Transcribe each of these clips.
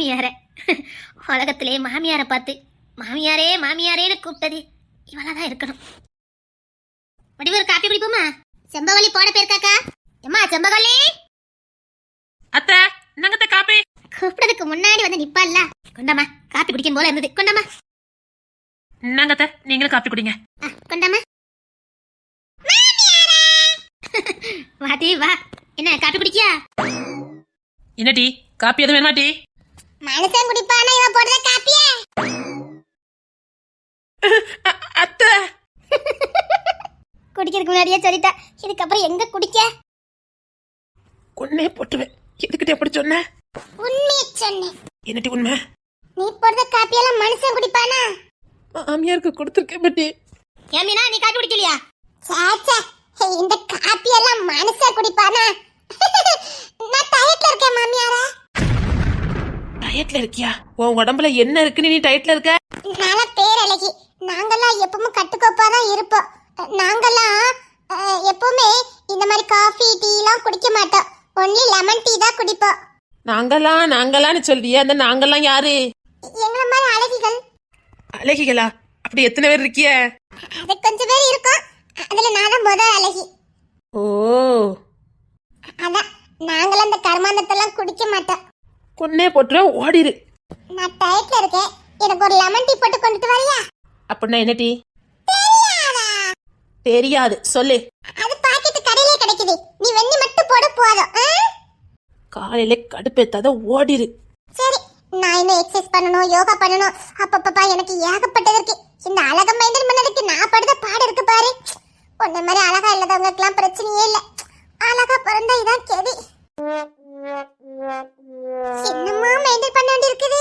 மாமியார. உலகத்திலே மாமியாரை பார்த்து மாமியாரே மாமியாரேன்னு கூப்பிட்டது இவளா தான் இருக்கணும். வடிவு ஒரு காப்பி குடிப்போமா? செம்பவள்ளி போட போயிருக்காக்கா. எம்மா செம்பவள்ளி? அத்தை என்னங்கத்த காப்பி? கூப்பிட்டதுக்கு முன்னாடி வந்து நிப்பால்ல கொண்டாமா காப்பி குடிக்கும் போல இருந்தது. கொண்டாமா என்னங்கத்த நீங்களும் காப்பி குடிங்க. கொண்டாமா வாடி வா. என்ன காப்பி குடிக்கியா? என்ன டீ? காப்பி எதுவும் வேணுமா டீ? மனுஷன் குடிப்பானா? இவன் போடுற காப்பியா? அத்தை. குடிக்கிறதுக்கு முன்னாடியே சொல்லிட்டா இதுக்கப்புறம் எங்க குடிக்க? உன்னே போட்டுவேன். எதுக்கிட்ட எப்படி சொன்ன? உண்மையை சொன்னேன். என்ன டீ உண்மை? நீ போடுற காப்பியெல்லாம் மனுஷன் குடிப்பானா? மாமியாருக்கு கொடுத்துருக்கேன் பட்டி. ஏமினா நீ காப்பி குடிக்கலையா? சாச்சா இந்த காப்பியெல்லாம் மனுஷன் குடிப்பானா? நான் டயட்ல இருக்கேன் மாமியாரா. டயட்ல இருக்கியா? உன் உடம்புல என்ன இருக்குன்னு நீ டயட்ல இருக்க? நல்ல பேரழகி. நாங்கெல்லாம் எப்பவும் கட்டுக்கோப்பா தான் இருப்போம். நாங்கெல்லாம் எப்பவுமே இந்த மாதிரி காஃபி டீ எல்லாம் குடிக்க மாட்டோம். ஒன்லி லெமன் டீ தான் குடிப்போம். நாங்கெல்லாம் நாங்களான்னு சொல்றியே அந்த நாங்கெல்லாம் யாரு? எங்களை மாதிரி அழகிகள். அழகிகளா? அப்படி எத்தனை பேர் இருக்கிய? அது கொஞ்சம் பேர் இருக்கும். அதுல நான் தான் முதல் அழகி. ஓ. அதான் நாங்களாம் அந்த கர்மாந்தத்தெல்லாம் குடிக்க மாட்டோம். கொன்னே போட்டுருவேன் ஓடிரு. நான் டயட்ல இருக்கேன். எனக்கு ஒரு லெமன் டீ போட்டு கொண்டுட்டு வரியா? அப்படின்னா என்ன டீ தெரியாதா? சொல்லு. அது பாக்கெட் கடையிலே கிடைக்குது. நீ வெண்ணி மட்டும் போட போதும்? காலையில கடுப்பேத்தாத ஓடிரு. சரி நான் இன்னும் எக்ஸசைஸ் பண்ணணும் யோகா பண்ணணும். அப்பப்பப்பா எனக்கு ஏகப்பட்டது இருக்கு. இந்த அழகை மெயின்டைன் பண்ணதுக்கு நான் படுத பாடு இருக்கு பாரு. உன்ன மாதிரி அழகா இல்லாதவங்களுக்குலாம் பிரச்சனையே இல்ல. அழகா பிறந்தா இதான் கெதி. என்னமா மெயின்டைன் பண்ண வேண்டி இருக்குது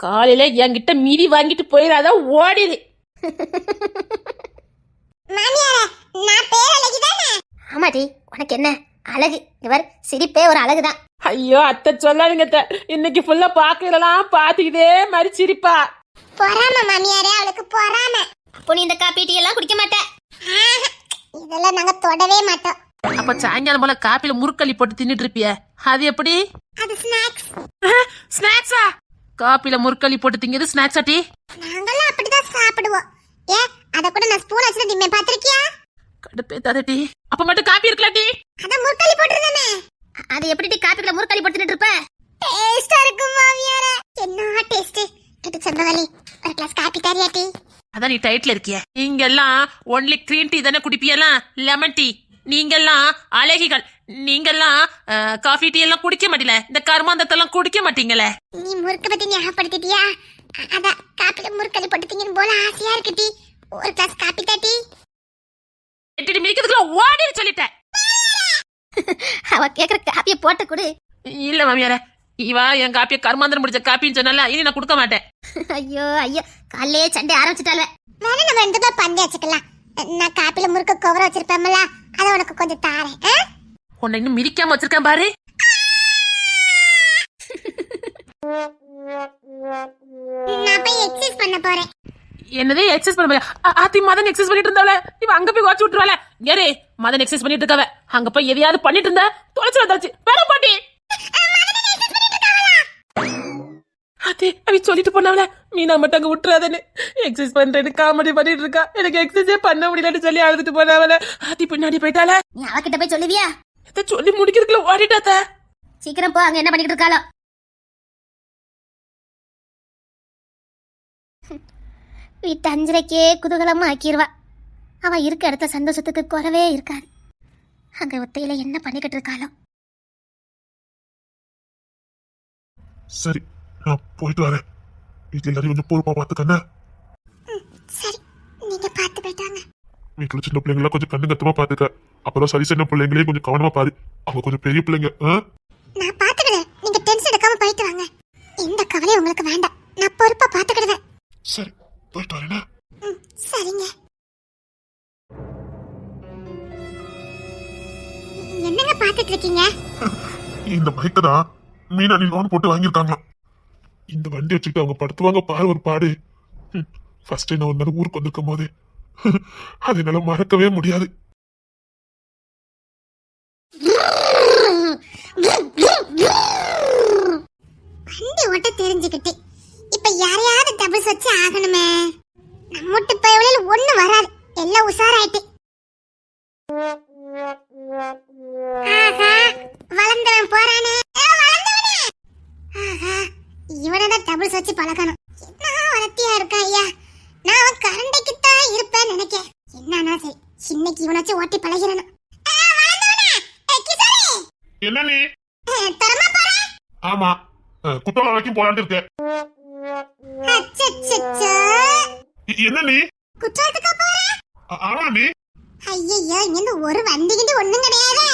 காலையில என்கிட்ட மீறி வாங்கிட்டு போயிடாத மாமியாரே நான் பேரழகி தானே? ஆமாடி உனக்கு என்ன? அழகு. இவர் சிரிப்பே ஒரு அழகுதான். ஐயோ அத்தை சொல்லாதீங்க அத்தை. இன்னைக்கு ஃபுல்லா பாக்கலாம் பாத்துக்கிட்டே மாதிரி சிரிப்பா. பொறாம மாமியாரே அவளுக்கு பொறாம. அப்போ நீ இந்த காப்பி டீ எல்லாம் குடிக்க மாட்ட. இதெல்லாம் நாங்க தொடவே மாட்டோம். அப்ப சாயங்காலம் போல காப்பில முறுக்களி போட்டு தின்னுட்டு இருப்பிய அது எப்படி? அது ஸ்நாக்ஸ். ஸ்நாக்ஸா? காப்பில முறுக்களி போட்டு திங்கிறது ஸ்நாக்ஸா டீ? நாங்கெல்லாம் அப்படிதான் சாப்பிடுவோம். ஏ அத கூட நான் ஸ்பூன் வச்சு திம்மே. பாத்திருக்கியா கடுப்பேத்தாத டீ. அப்ப மட்டும் காப்பி இருக்கலாம் டீ? அத முறுக்களி போட்டுருந்தானே. அது எப்படி டீ? காப்பிக்குள்ள முறுக்களி போட்டு இருப்ப டேஸ்டா இருக்கும் மாமியாரே. என்ன டேஸ்ட் இது செம்பவலி ஒரு கிளாஸ் காப்பி தரியா டீ? அதான் நீ டயட்ல இருக்கிய. நீங்கெல்லாம் ஒன்லி கிரீன் டீ தானே குடிப்பியெல்லாம் லெமன் டீ நீங்கெல்லாம் அழகிகள். நீங்கெல்லாம் காஃபி டீ எல்லாம் குடிக்க மாட்டீல இந்த கருமாந்தத்தெல்லாம் குடிக்க மாட்டீங்களே? நீ முறுக்கு பத்தி ஞாபகப்படுத்திட்டியா? அ- அதான் காப்பில முறுக்களி போட்டு திங்கன்னு போல ஆசையா இருக்கு டீ. ஒரு கிளாஸ் காப்பி தாட்டி எட்டு மிதிக்கிறதுக்குள்ள ஓடி சொல்லிட்டேன். அவ கேக்குற காப்பியை போட்டு கொடு. இல்ல மாமியார. இவா என் காப்பிய கருமாந்திரம் முடிச்ச காப்பின்னு சொன்னால இனி நான் கொடுக்க மாட்டேன். ஐயோ ஐயோ. காலையே சண்டை ஆரம்பிச்சிட்டால வேணா நம்ம ரெண்டு பேரும் பந்து வச்சுக்கலாம். நான் காப்பில முறுக்கு கவர வச்சிருப்பேன்ல அதை உனக்கு கொஞ்சம் தாரேன்? உன்னை இன்னும் மிதிக்காம வச்சிருக்கேன் பாரு. நான் போய் எக்ஸசைஸ் பண்ண போறேன். என்னது எக்ஸசைஸ் பண்ண போறியா? அ- ஆத்தி மதன் எக்ஸசைஸ் பண்ணிட்டு இருந்தாவல இவ அங்க போய் வாட்சி விட்டுருவாள. ஏரே மதன் எக்ஸசைஸ் பண்ணிட்டு இருக்கவ. அங்க போய் எதையாவது பண்ணிட்டு இருந்தா தொலைச்சு. வேற பாட்டி. அதே அவ சொல்லிட்டு போனாவல மீனா மட்டும் அங்க விட்டுறாதன்னு எக்ஸசைஸ் பண்றேன்னு காமெடி பண்ணிட்டு இருக்கா. எனக்கு எக்ஸசைஸே பண்ண முடியலன்னு சொல்லி அழுதுட்டு போனாவல ஆத்தி பின்னாடி போயிட்டால நீ அவகிட்ட போய் சொல்லுவியா? இதை சொல்லி முடிக்கிறதுக்குள்ள ஓடிட்டாத்த சீக்கிரம் போ அங்க என்ன பண்ணிட்டு இருக்காளோ. வீட்டு அஞ்சரைக்கே குதூகலமா ஆக்கிடுவா அவ இருக்க இடத்த சந்தோஷத்துக்கு குறவே இருக்காது. அங்க ஒத்தையில என்ன பண்ணிக்கிட்டு இருக்காளோ. சரி நான் போயிட்டு வரேன் வீட்டுல எல்லாரையும் கொஞ்சம் பொறுப்பா பாத்துக்கண்ணே சரி நீங்க பார்த்து போயிட்டாங்க வீட்டுல சின்ன பிள்ளைங்கள கொஞ்சம் கண்ணு கத்தமா பாத்துக்க அப்புறம் சரி சின்ன பிள்ளைங்களையும் கொஞ்சம் கவனமா பாரு. அவங்க கொஞ்சம் பெரிய பிள்ளைங்க? நான் பாத்துக்கிறேன் நீங்க டென்ஷன் எடுக்காம போயிட்டு வாங்க. எந்த கவலையும் உங்களுக்கு வேண்டாம். நான் பொறுப்பா பாத்துக்கிடுவேன் சரி போயிட்டு வரேனே ம், சரிங்க. என்னங்க பாத்துட்டு இருக்கீங்க? இந்த பைக்கை தான் மீனா நீ லோன் போட்டு வாங்கியிருக்காங்களாம். இந்த வண்டி வச்சுக்கிட்டு அவங்க படுத்துவாங்க பாரு ஒரு பாடு. ஃபர்ஸ்ட் நான் ஒரு நாள் ஊருக்கு வந்திருக்கும் போது. அது என்னால மறக்கவே முடியாது. வண்டி ஓட்ட தெரிஞ்சுக்கிட்டு இப்ப யாரையாவது டபுள்ஸ் வச்சு ஆகணுமே. நம்மட்டு பயவளில் ஒண்ணு வராது. எல்லாம் உஷாராயிட்டு. ஆஹா வளர்ந்தவன் போறானே ஏ, வளர்ந்தவனே ஆஹா இவனை தான் டபுள்ஸ் வச்சு பழகணும். என்ன வளர்த்தியா இருக்கா ஐயா? நான் அவன் கரண்டைக்கு தான் இருப்பேன்னு நினைக்கேன் என்னன்னா சரி இன்னைக்கு இவனை வச்சு ஓட்டி தரமா பாரு ஆமா. அஹ், குத்தாலம் வரைக்கும் போலான்ட்டு இருக்க அச்சச்சச்சோ. இ- என்ன நீ குற்றாலத்துக்கா போற? ஆ- ஆமா நீ ஐயையோ இங்க ஒரு வண்டி கிண்டி ஒண்ணும் கிடையாது.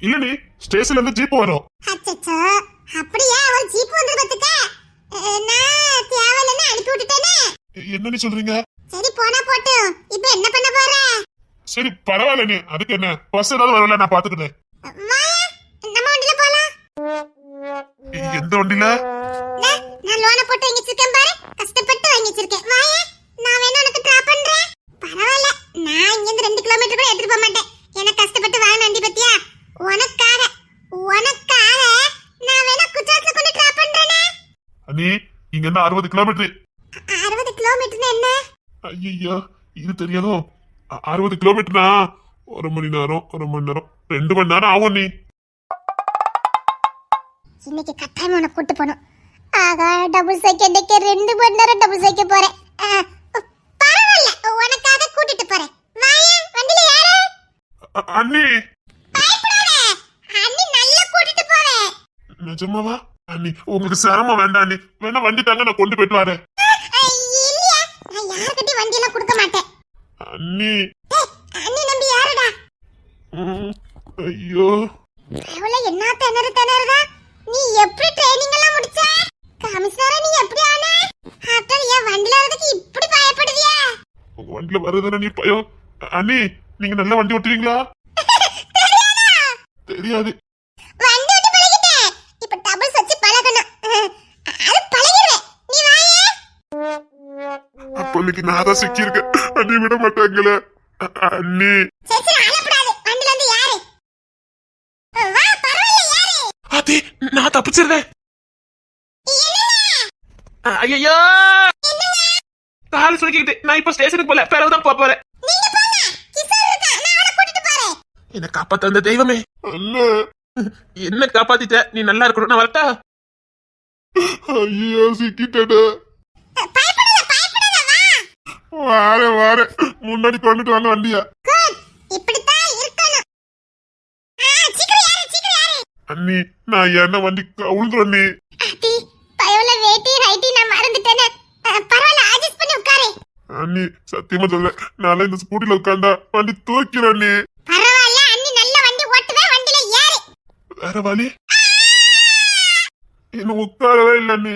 இல்ல நீ ஸ்டேஷன்ல இருந்து ஜீப் வரும் அச்சச்சோ அப்படியா ஒரு ஜீப் வந்து பாத்துக்க அஹ், நான் தேவையில்லைன்னு அனுப்பி விட்டுட்டேனே நீ சொல்றீங்க? சரி போனா போட்டு. இப்ப என்ன பண்ண போற? சரி பரவாயில்ல நீ. அதுக்கு என்ன? பஸ் ஏதாவது வரல நான் பாத்துக்கிறேன் நம்ம வண்டியில போலாம். எந்த வண்டியில? டே, நான் லோனை போட்டு வாங்கி வச்சிருக்கேன் பாரு. கஷ்டப்பட்டு வாங்கி வச்சிருக்கேன். வாயா நான் வேணா உனக்கு டிராப் பண்றேன். பரவாயில்ல நான் இங்க இருந்து ரெண்டு கிலோமீட்டர் கூட எடுத்துட்டு போக மாட்டேன். எனக்கு கஷ்டப்பட்டு வாங்க வண்டி பத்தியா? உனக்காக உனக்காக நான் வேணா குஜராத்ல கொண்டு டிராப் பண்றேனே. நீ இங்க இருந்து அறுபது கிலோமீட்டர் கிலோமீட்டர்னா என்ன? ஐயோ இது தெரியாதோ? அ- அறுபது கிலோமீட்டர்னா? ஒரு மணி நேரம் ஒரு மணி நேரம். ரெண்டு மணி நேரம் ஆகும் நீ. இன்னைக்கு கட்டாயம் உனக்கு கூட்டு போகணும். ஆகா டபுள் சைக்கிள்க்கு ரெண்டு மணி நேரம் டபுள் சைக்கிள் போறேன். ஆ, பரவாயில்ல. உனக்காக கூட்டிட்டு போறேன். வாயா வண்டியில யாரு? அ- அண்ணி. பயப்படாத. அண்ணி நல்லா கூட்டிட்டு போவேன். நிஜமாவா? அண்ணி உங்களுக்கு சிரமம் வேண்டாம் அண்ணி. வேணா வண்டி தாங்க நான் கொண்டு போயிட்டு வரேன். நான் யாருக்கிட்டையும் வண்டியெல்லாம் கொடுக்க மாட்டேன். அண்ணி. நம்பி யாருடா? ஐயோ. அவள என்ன திணறு திணறுதா நீ எப்படி ட்ரைனிங் எல்லாம் முடிச்ச? கமிஷனரா நீ எப்படி ஆன? ஆஃப்டர் என் வண்டில வரதுக்கு இப்படி பயப்படுவியா? உங்க வண்டியில வருதுன்னு நீ பயம்? அண்ணி நீங்க நல்லா வண்டி ஓட்டுவீங்களா? தெரியாது. இன்னைக்கு நான் தான் சிக்கியிருக்கேன். அண்ணி விட மாட்டாங்களே. அண்ணி. சரி சரி அழப்படாது. வண்டில வந்து யாரு? வா பரவாயில்ல யாரு? அதே நான் தப்பிச்சிருந்தேன். ஐயோ கால் சுருக்கிக்கிட்டு நான் இப்ப ஸ்டேஷனுக்கு போல பிறகுதான் போக போறேன். நீங்க போங்க. கிஷோர் இருக்கா? நான் அவனை கூட்டிட்டு போறேன். என்ன காப்பாத்த வந்த தெய்வமே. என்ன காப்பாத்திட்ட? நீ நல்லா இருக்கணும் நான் வரட்டா? ஐயோ சிக்கிட்டேடா வா வாரேன் வாரேன் முன்னாடி கொண்டுட்டு வாங்க வண்டிய. அண்ணி நான் என்ன வண்டி நீ அத்தி பயவுல வேட்டி ரைட்டி நான் மறந்துட்டேனே. பரவாயில்ல அட்ஜஸ்ட் பண்ணி உட்காரு. அண்ணி சத்தியமா சொல்ல நான் இந்த ஸ்கூட்டில உட்காந்தா வண்டி தூக்கிறேன் நீ பரவாயில்ல அண்ணி நல்ல வண்டி ஓட்டுவே வண்டில ஏறு. வேற வழி? இன்னும் உட்காரவே இல்லை நீ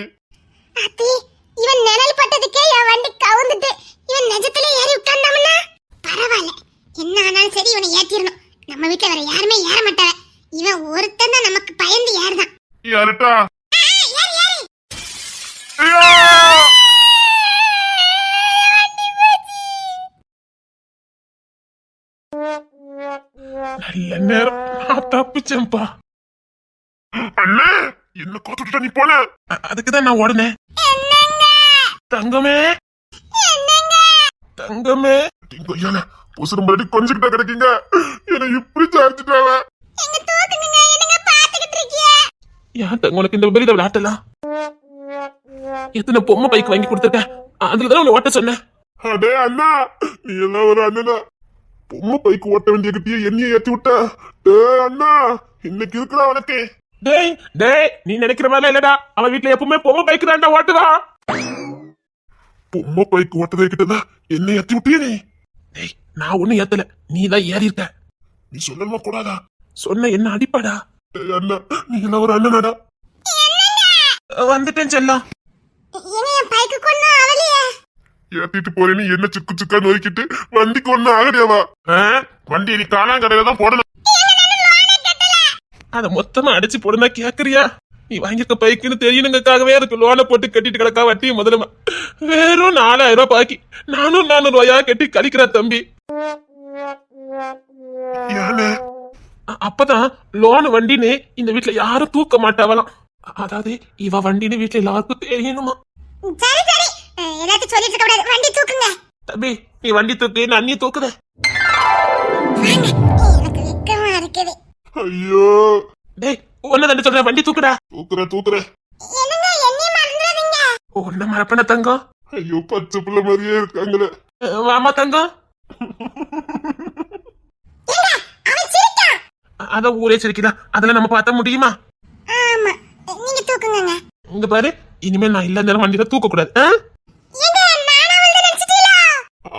அத்தி இவன் நிழல் பட்டதுக்கே என் வண்டி கவுந்துட்டு இவன் நிஜத்துல ஏறி உட்கார்ந்தாமனா பரவாயில்ல. என்ன ஆனாலும் சரி இவனை ஏத்திரணும். நம்ம வீட்ல வேற யாருமே ஏற மாட்டாவ இவன் ஒருத்தன் தான் நமக்கு பயந்து ஏறுதான். யாருட்டா! நல்ல நேரம். நான் தப்பிச்சேன்ப்பா. அண்ணே என்ன கோத்துட்டா நீ அ- அதுக்குதான் நான் என்னங்க? தங்கமே! தங்கமே. கொய்யால உசுறு முன்னாடி கொஞ்சிக்கிட்ட கிடைக்கீங்க. என்னை இப்படி இருக்கிய ஏன் தங்க உனக்கு இந்த வெளியில விளையாட்டலாம் எத்தனை பொம்மை பைக் வாங்கி கொடுத்துருக்கேன் அதுல தான் உன்னை ஓட்ட சொன்னேன். அடே அண்ணா நீ எல்லாம் ஒரு அண்ணனா. பொம்மை பைக்கு ஓட்ட வேண்டிய கிட்டிய என்னைய ஏத்தி விட்ட. டே அண்ணா இன்னைக்கு இருக்கிறா உனக்கு. டேய் டேய் நீ நினைக்கிற மாதிரி இல்லடா. அவன் வீட்ல எப்பவுமே பொம்மை பைக் தான்டா ஓட்டுவான். பொம்மை பைக்கு ஓட்டதே கிட்டதான் என்ன ஏத்தி விட்டிய நீ? டேய் நான் ஒண்ணும் ஏத்தல. நீ தான் ஏறி இருக்க நீ சொல்லணுமா கூடாதா? சொன்ன என்ன அடிப்பாடா? அண்ணா நீ எல்லாம் ஒரு அண்ணனாடா. வந்துட்டேன் செல்லம். ஏங்க என் பைக்கு கொண்டு அவளையே. ஏத்திட்டு போறேன்னு என்ன சுக்கு சுக்கா நோய்க்கிட்டு வண்டிக்கு ஒண்ணு ஆகடியாவா வண்டி நீ காணாங்கடையில தான் போடணும். அத மொத்தமா அடிச்சு போடுனா கேக்குறியா? நீ வாங்கியிருக்க பைக்குன்னு தெரியணுங்கக்காகவே அதுக்கு லோனை போட்டு கட்டிட்டு கிடக்கா வட்டி முதலுமா வெறும் நாலாயிரம் ரூபாய் பாக்கி நானும் நானூறு ரூபாயா கட்டி கழிக்கிற தம்பி. அப்பதான் லோன் வண்டின்னு இந்த வீட்ல யாரும் தூக்க மாட்டாவலாம். அதாவது இவ வண்டின்னு வீட்டுல எல்லாருக்கும் தெரியணுமா? சரி சரி. அஹ், எல்லாத்தையும் சொல்லிட்டு இருக்க கூடாது. வண்டி தூக்குங்க. தம்பி நீ வண்டி தூக்கு நான் அண்ணியை தூக்குத. ஐயோ. டேய் ஒன்னு தண்டு சொல்றேன் வண்டி தூக்குடா. என்னையும் மறந்துடாதீங்க. ஒன்ன மறப்பன தங்கம்? ஐயோ பச்சை பிள்ளை மாதிரியே இருக்காங்களே. வாமா தங்கம். ஏங்க அவன் சிரிக்கான். அ- அதான் ஊரே சிரிக்குதா. அதெல்லாம் நம்ம பார்த்த முடியுமா? ஆமா. நீங்க தூக்குங்கங்க. இங்க பாரு இனிமேல் நான் இல்ல நேரம் வண்டியில தூக்க கூடாது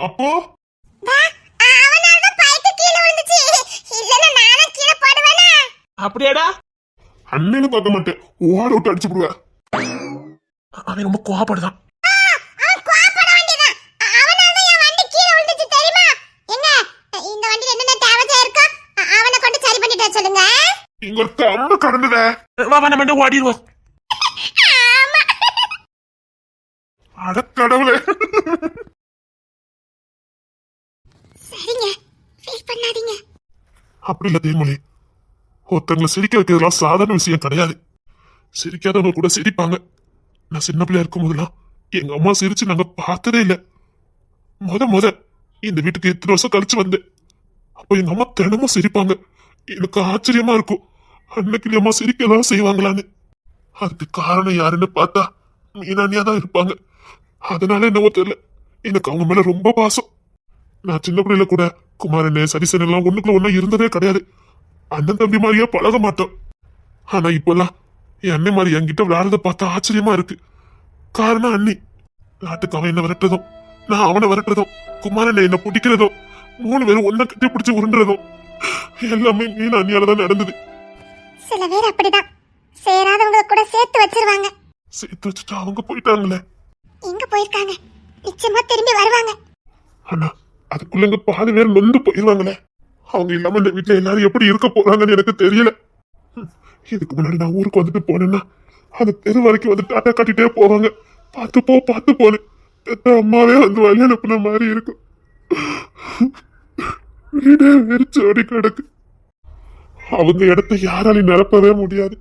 அப்போ? அவனால தான் பைக்கு கீழே விழுந்துச்சு. இல்லன்னா நானும் கீழே போடுவேனா? அப்படியாடா. அண்ணனும் பார்க்க மாட்டேன். ஓட விட்டு அடிச்சு விடுவேன். அவன் ரொம்ப கோவப்படுதான். அவன் கோபப்பட வேண்டியதான் அவனால தான் என் வண்டி கீழே விழுந்துச்சு தெரியுமா? எங்க இந்த வண்டில என்னென்ன தேவையா இருக்கோ அ- அவனை கொண்டு சரி பண்ணிட்டு வர சொல்லுங்க. இங்க ஒரு கம்பு கடந்துட வா வா நம்ம ஓடிடுவோம். அட கடவுளே. சரிங்க. ஃபீல் பண்ணாதீங்க. அப்படி இல்ல தேன்மொழி. ஒருத்தங்களை சிரிக்க வைக்கிறதுலாம் சாதாரண விஷயம் கிடையாது. சிரிக்காதவங்க கூட சிரிப்பாங்க. நான் சின்ன பிள்ளையா இருக்கும் போதெல்லாம் எங்க அம்மா சிரிச்சு நாங்க பார்த்ததே இல்லை. முத முத இந்த வீட்டுக்கு எத்தனை வருஷம் கழிச்சு வந்தேன். அப்போ எங்க அம்மா தினமும் சிரிப்பாங்க. எனக்கு ஆச்சரியமா இருக்கும். அன்னைக்கு அம்மா சிரிக்கலாம் செய்வாங்களான்னு. அதுக்கு காரணம் யாருன்னு பார்த்தா மீனானியா தான் இருப்பாங்க. அதனால என்னவோ தெரியல. எனக்கு அவங்க மேல ரொம்ப பாசம். நான் சின்ன பிள்ளையில கூட குமாரனே சரிசன் எல்லாம் ஒண்ணுக்குள்ள ஒண்ணா இருந்ததே கிடையாது. அண்ணன் தம்பி மாதிரியே பழக மாட்டோம். ஆனா இப்பெல்லாம் என் அண்ணன் மாதிரி என்கிட்ட விளையாடுறத பார்த்தா ஆச்சரியமா இருக்கு. காரணம் அண்ணி. நாட்டுக்கு அவன் என்ன விரட்டுறதும் நான் அவனை விரட்டுறதும் குமாரனை என்ன பிடிக்கிறதும் மூணு பேரும் ஒன்ன கட்டி பிடிச்சு உருண்டுறதும் எல்லாமே மீன் அண்ணியால தான் நடந்தது. சில பேர் அப்படிதான். சேராதவங்க கூட சேர்த்து வச்சிருவாங்க. சேர்த்து வச்சுட்டு அவங்க போயிட்டாங்களே. எங்க போயிருக்காங்க? நிச்சயமா திரும்பி வருவாங்க. ஆனா அதுக்குள்ள பாதி பேர் நொந்து போயிருவாங்களே. அவங்க இல்லாம இந்த வீட்டுல எல்லாரும் எப்படி இருக்க போறாங்கன்னு எனக்கு தெரியல. இதுக்கு முன்னாடி நான் ஊருக்கு வந்துட்டு போனேன்னா அந்த தெரு வரைக்கும் வந்து டாட்டா காட்டிட்டே போவாங்க. பார்த்து போ பார்த்து போனேன். பெத்த அம்மாவே வந்து வழி அனுப்புன மாதிரி இருக்கும் வீடே வெறிச்சு ஓடி கிடக்கு. அவங்க இடத்த யாராலையும் நிரப்பவே முடியாது.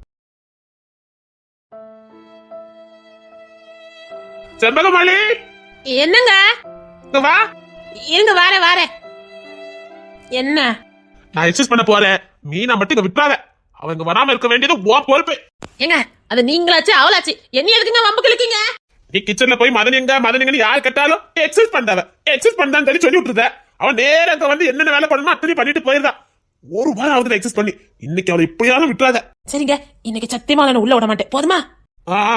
செண்பகமாளி! என்னங்க? இங்க வா. இருங்க வார வார. என்ன? நான் எக்ஸஸ் பண்ண போறேன். மீனா மட்டும் இங்க விட்டுறாத. அவன் இங்க வராம இருக்க வேண்டியது உன் பொறுப்பு. ஏங்க அது நீங்களாச்சு அவளாச்சு. என்ன எதுக்குங்க வம்பு கிழக்கீங்க நீ கிச்சன்ல போய் மதன் எங்க மதன் எங்கன்னு யார் கேட்டாலும் எக்ஸஸ் பண்ணாவ எக்ஸஸ் பண்ணான்னு சொல்லி சொல்லி விட்டுருத. அவன் நேரா அங்க வந்து என்னென்ன வேலை பண்ணணுமோ அத்தனை பண்ணிட்டு போயிருந்தான் ஒரு வாரம் ஆகுது எக்ஸஸ் பண்ணி. இன்னைக்கு அவளை இப்படியாலும் விட்டுறாத. சரிங்க இன்னைக்கு சத்தியமா நான் உள்ள விட மாட்டேன். போதுமா? ஆ ஆ,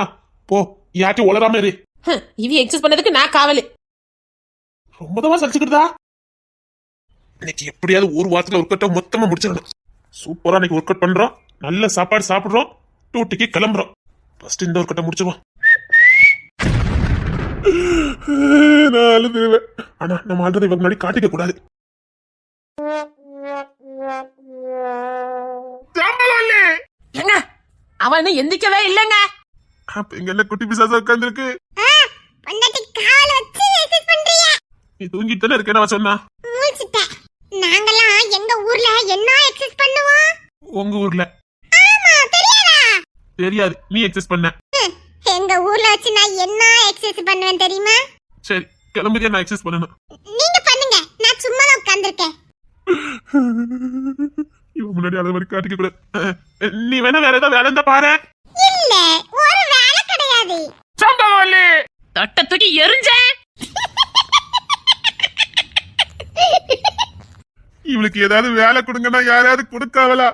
போ. யார்ட்டும் உளராம இரு. ஹம், இவி எக்ஸஸ் பண்ணதுக்கு நான் காவலு. ரொம்ப தான் சலிச்சுக்கிட்டதா? இன்னைக்கு எப்படியாவது ஒரு வாரத்துல ஒர்க் அவுட் மொத்தமா முடிச்சிடணும். சூப்பரா இன்னைக்கு ஒர்க் அவுட் பண்றோம். நல்ல சாப்பாடு சாப்பிடுறோம். டூட்டிக்கு கிளம்புறோம். ஃபர்ஸ்ட் இந்த ஒர்க் அவுட்டை முடிச்சிருவோம் நான் அழுதுருவேன் ஆனா நம்ம அழுறதை இவங்க முன்னாடி காட்டிக்க கூடாது! ஏங்க அவன் இன்னும் எந்திக்கவே இல்லைங்க. அப்ப இங்க என்ன குட்டி பிசாசா உட்காந்துருக்கு நீ தூங்கிட்டு தானே இருக்கேன் அவன் சொன்னா. மூழ்கிட்டேன் நாங்கெல்லாம் எங்க ஊர்ல என்ன எக்ஸஸ் பண்ணுவோம்? உங்க ஊர்ல. ஆமா தெரியாதா? தெரியாது. நீ எக்ஸஸ் பண்ண. எங்க ஊர்ல வச்சு நான் என்ன எக்ஸஸ் பண்ணுவேன் தெரியுமா? சரி கிளம்புதே நான் எக்ஸஸ் பண்ணணும். நீங்க பண்ணுங்க. நான் சும்மா தான் உட்கார்ந்திருக்கேன். இவன் முன்னாடி அதை மாதிரி காட்டிக்க கூடாது. நீ வேணா வேற ஏதாவது வேலை இருந்தா பாரு. இல்ல ஒரு வேலை கிடையாது. சம்பவல்லி தொட்ட தூக்கி எரிஞ்சேன். இவளுக்கு ஏதாவது வேலை கொடுங்கன்னா யாராவது கொடுக்காவலா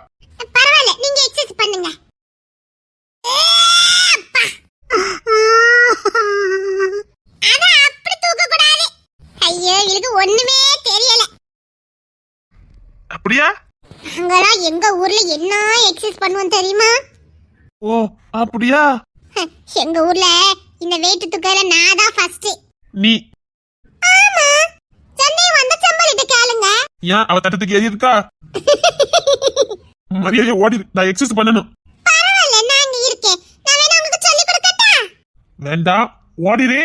பரவாயில்ல நீங்க எக்ஸஸ் பண்ணுங்க. ஐயோ இதுக்கு ஒண்ணுமே தெரியல. அப்படியா? நாங்களாம் எங்க ஊர்ல என்ன எக்ஸஸ் பண்ணுவோம் தெரியுமா? ஓ அப்படியா? எங்க ஊர்ல இந்த வெயிட் தூக்கல நான் தான் ஃபர்ஸ்ட் நீ ஆமா சென்னை வந்த சம்பளிட்ட கேளுங்க ஏன் அவ தட்டத்துக்கு ஏறி இருக்கா மரியாதையா ஓடி நான் எக்ஸஸ் பண்ணணும். வேண்டாம் ஓடிரு.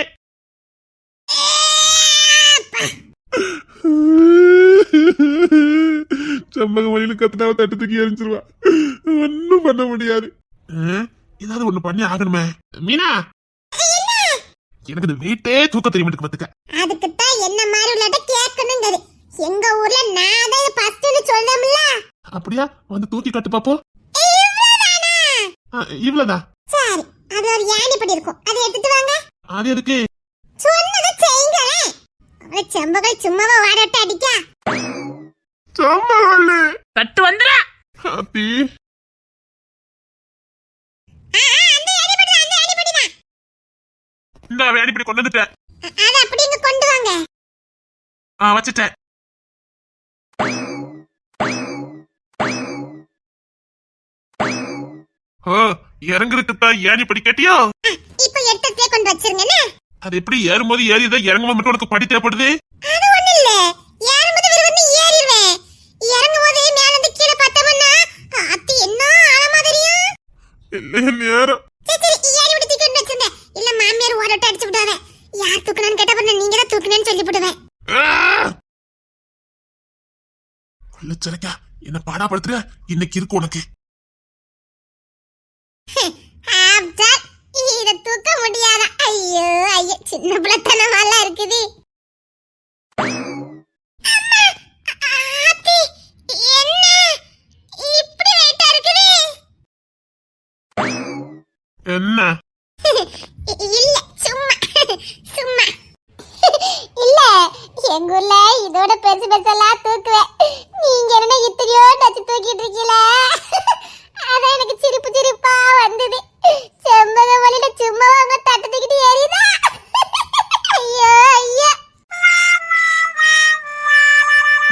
செம்பக மொழியில கத்துனாவ தட்டத்துக்கு எரிஞ்சிருவா ஒன்னும் பண்ண முடியாது. ஏதாவது ஒண்ணு பண்ணி ஆகணுமே. மீனா? எனக்கு இந்த வெயிட்டே தூக்க தெரிய மாட்டேங்குது பாத்துக்க அதுக்கு தான் என்ன மாதிரி எங்க ஊர்ல நான் தான் ஃபர்ஸ்ட்னு சொல்றோம்ல. அப்படியா? வந்து தூக்கி கட்டு பாப்போம் இவ்வளவுதானா? சரி அது ஒரு யானைப்படி இருக்கும். அதை எடுத்துட்டு வாங்க. அது எதுக்கு? சொன்னதை செய்யுங்களேன் அவளை செம்பகள் சும்மாவா வாடட்டு அடிக்கா? சம்பளம் தட்டு வந்துடா தான். இந்த வேடிப்படி கொண்டு வந்துட்டேன். அதை அப்படி இங்க கொண்டு வாங்க. ஆ வச்சுட்டேன். ஓ இறங்குறதுக்கு தான் ஏணி படி கேட்டியோ? இப்போ எடுத்ததே கொண்டு வச்சிருங்கண்ணே அது எப்படி ஏறும்போது ஏறிதான் இறங்கும்போது மட்டும் உனக்கு படி தேவைப்படுது? அது ஒண்ணு இல்ல. ஏறும்போது விறுவிறுன்னு ஏறிடுவேன். இறங்கும்போது மேல இருந்து கீழே பார்த்தோம்னா என்ன ஆழமா தெரியும்? இல்லையே நேரம். சரி சரி ஏறி விட்டு கொண்டு வச்சிருங்க இல்ல மாமியார் அடிச்சு யார் தூக்கணும்னு கேட்ட நீங்க தான் தூக்கணும்னு சொல்லி விடுவேன் கொள்ளச்சரக்கா என்ன பாடாப்படுத்துற? இன்னைக்கு இருக்கு உனக்கு. இத தூக்க முடியாதா? ஐயோ ஐயோ சின்ன பிள்ளைத்தனமாலாம் இருக்குது? என்ன இப்படி வெயிட்டா இருக்குது என்ன இல்ல சும்மா சும்மா இல்ல எங்க ஊர்ல இதோட பெருசு பெருசெல்லாம் தூக்குவேன். நீங்க என்ன இத்தனையோ வச்சு தூக்கிட்டு இருக்கீல அதான் எனக்கு சிரிப்பு சிரிப்பா வந்தது. செம்பக வழியில சும்மா அவங்க தட்டு தூக்கிட்டு ஏறிதா ஐயோ ஐயோ.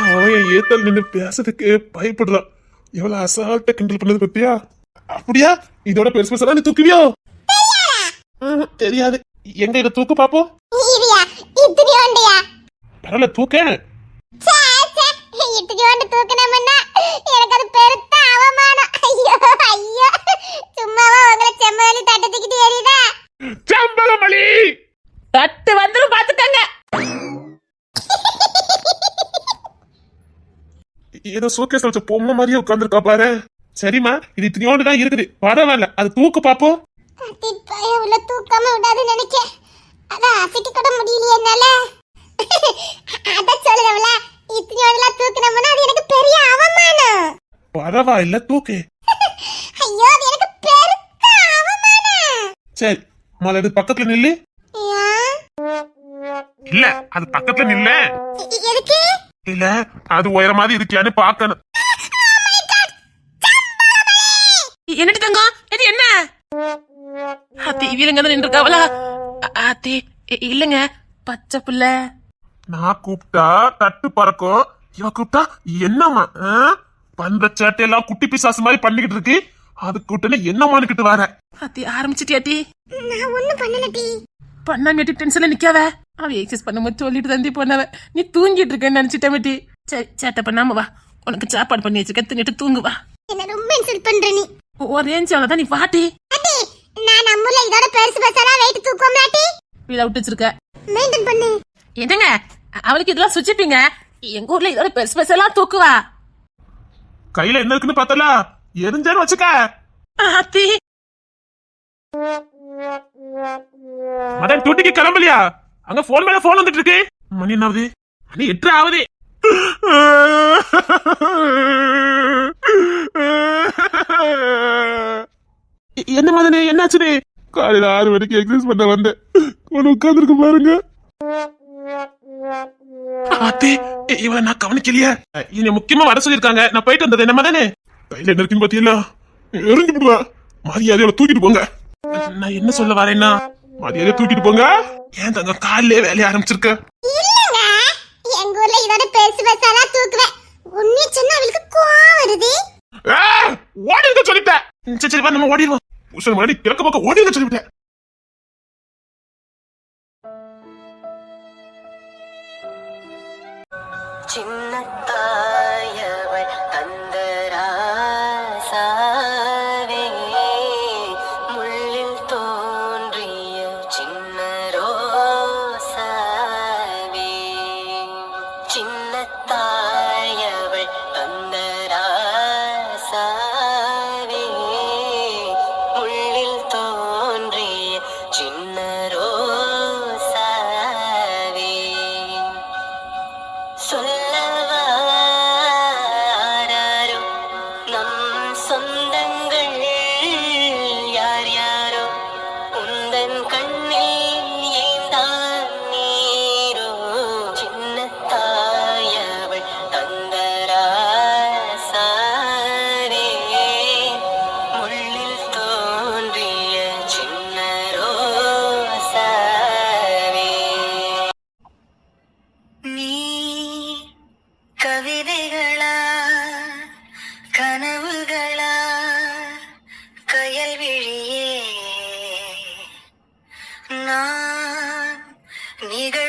அவன் என் ஏத்தல் நின்னு பேசுறதுக்கு பயப்படுறான். எவ்வளவு அசால்ட்டா கிண்டல் பண்ணது பத்தியா? அப்படியா? இதோட பெருசு பெருசா நீ தூக்குவியோ? தெரியாது? எங்க இதை தூக்கு பாப்போம் இரியா இத்தனையோண்டையா? பரவாயில்ல தூக்க. சே சே இத்தனையோண்டு தூக்கணும்னா எனக்கு அது பெருத்த அவமானம். ஐயோ ஐயோ. சும்மாவா உங்களை செம்ம தட்டு தூக்கிட்டு ஏறிதா சம்பளமளி தட்டு வந்துடும் பாத்துக்கங்க ஏதோ சூக்கேஸ் வச்ச பொம்மை மாதிரியே உட்காந்துருக்கா பாரு. சரிம்மா இது இத்தனையோண்டு தான் இருக்குது. பரவாயில்ல அது தூக்கு பாப்போம். திப்பாய உள்ள தூக்காம விடாதுன்னு நினைக்கேன். அதான் அசைக்க கூட முடியலையே என்னால. அதான் சொல்லுறவள இத்தனையோடலாம் தூக்கினோம்னா அது எனக்கு பெரிய அவமானம். பரவாயில்ல தூக்கு. ஐயோ அது எனக்கு பெருத்த அவமானம். சரி இது பக்கத்துல நில்லு? இல்ல அது பக்கத்துல நில்ல. எதுக்கு? இல்ல அது உயரமாதிரி இருக்கியான்னு பாக்கணும் என்னடி தங்கம்? இது என்ன? அத்தி இவங்க தான் நின்றுருக்காவளா? அத்தி இல்லங்க பச்சை புள்ள. நான் கூப்பிட்டா தட்டு பறக்கும். இவ கூப்பிட்டா என்னம்மா ஆ? பண்ற சேட்டையெல்லாம் குட்டி பிசாசு மாதிரி பண்ணிக்கிட்டு இருக்கு. அது கூட்டனே என்னமானுக்கிட்டு வர? அத்தி ஆரம்பிச்சிட்டியாட்டி நான் ஒண்ணும் பண்ணல டி பண்ணாமட்டி டென்ஷன்ல நிக்காவ அவ எக்ஸஸ் பண்ணும்போது சொல்லிட்டு தந்தி போனவ. நீ தூங்கிட்டு இருக்கேன்னு நினைச்சிட்டமட்டி சரி சேட்டை பண்ணாம வா. உனக்கு சாப்பாடு பண்ணி வச்சுக்க தின்னுட்டு தூங்கு வா. என்ன ரொம்ப இன்சல்ட் பண்ற நீ. ஒரே தான் நீ பாட்டி அட்டி நான் நம்மூர்ல இதோட பெருசு பெருசாலாம் வெயிட் தூக்குவோம்லாட்டி வீட விட்டு வச்சிருக்க. மெயின்டைன் பண்ணு. என்னங்க? அவளுக்கு இதெல்லாம் சுச்சிப்பீங்க. எங்க ஊர்ல இதோட பெருசு பெருசெல்லாம் தூக்குவா. கையில என்ன இருக்குன்னு பார்த்தல? எரிஞ்சேன்னு வச்சுக்க. அத்தி மதன் டூட்டிக்கு கிளம்பலையா? அங்க போன் மேல போன் வந்துட்டு இருக்கு மணி என்னாவது மணி எட்டு ஆகுது. என்ன மதனே என்னாச்சுனே? காலையில ஆறு மணிக்கு எக்ஸசைஸ் பண்ண வந்தேன். உட்காந்துருக்கு பாருங்க. அத்தே இவளை நான் கவனிக்கலையே. இனி முக்கியமா வர சொல்லிருக்காங்க நான் போயிட்டு வந்தது என்ன மதனே கையில என்ன இருக்குன்னு பாத்தீங்களா? எரிஞ்சு விடுவா மரியாதையோட தூக்கிட்டு போங்க. நான் என்ன சொல்ல வரேன்னா? மரியாதையை தூக்கிட்டு போங்க. ஏன் தங்க காலையிலே வேலைய ஆரம்பிச்சிருக்க? இல்லங்க. எங்க ஊர்ல இதோட பெருசு பெருசாலாம் தூக்குவேன். உண்மையை சொன்னா அவளுக்கு கோவம் வருது. ஓடிருக்க சொல்லிட்டேன். சரி சரி நம்ம ஓடிடுவோம். உஷன் முன்னாடி கிழக்கு பக்கம் ஓடிருக்க சொல்லிவிட்டேன் சின்னத்தாயவள் Amigo.